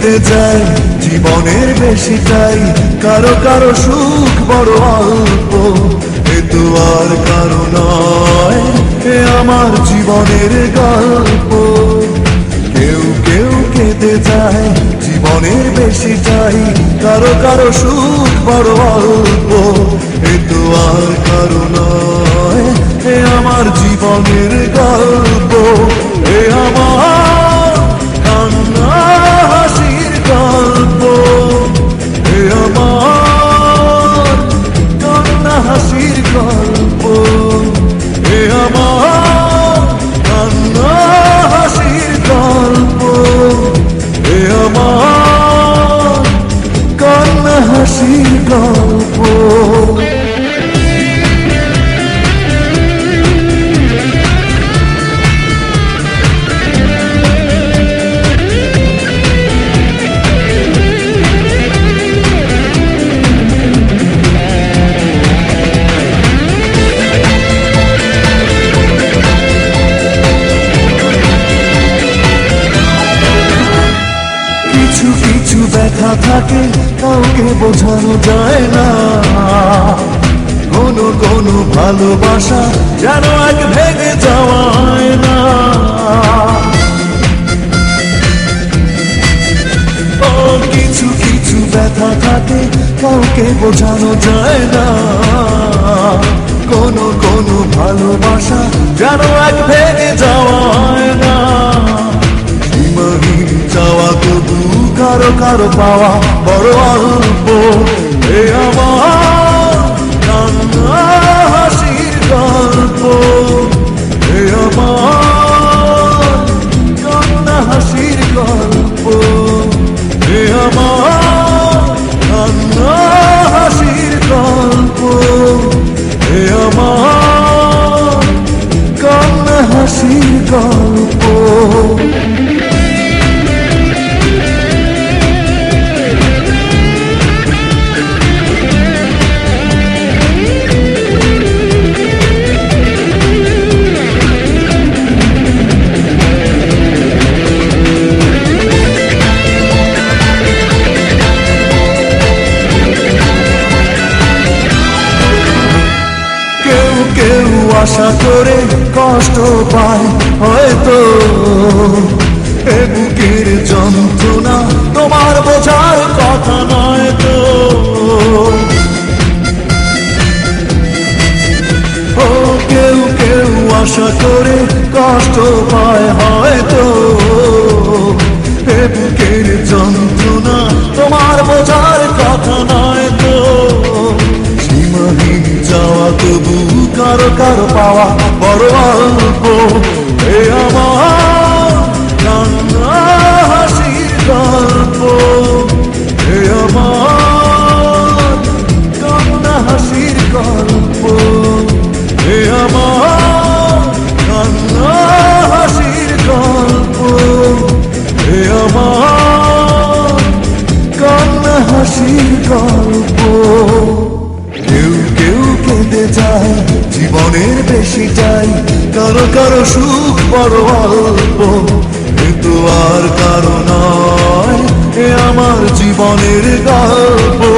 কেটে যায় জীবনের বেশিটাই কারও কারও সুখ বড় অল্প, এ তো আর কারও নয়, এ আমার জীবনের গল্প। কেউ কেউ কেঁদে যায় জীবনের বেশি চাই। কারও কারও সুখ বড় অল্প, এ তো আর কারও নয়, এ আমার জীবনের হাসির কিছু কিছু ব্যথা থাকে, কাউকে বোঝানো যায় না। কোনো কোনো ভালোবাসা যেন এক ভেঙে যাওয়ায় না। কিছু ব্যথা থাকে, কাউকে বোঝানো যায় না। কোনো কোনো ভালোবাসা যেন এক ভেঙে কারও পাওয়া বড় অল্প। করে কষ্ট পায়, হয়তো। এ বুকের যন্ত্রণা তোমার বোঝার কথা নয় তো। ও কেউ কেউ আশা করে কষ্ট পায়, হয়তো। এ বুকের যন্ত্রণা তোমার বোঝার কথা নয় তো। সীমাহীন যাওয়া তবু কারও কারও পাওয়া বড় অল্প এ আমার কান্না হাসির গল্প এ আমার কান্না হাসির গল্প এ আমার কান্না হাসির গল্প এ আমার কান্না হাসির গল্প। কেউ কেউ কেঁদে যায়, জীবনের বেশি চাই কারও কারও সুখ বড় অল্প? কিন্তু আর কারও নয় আমার জীবনের গল্প।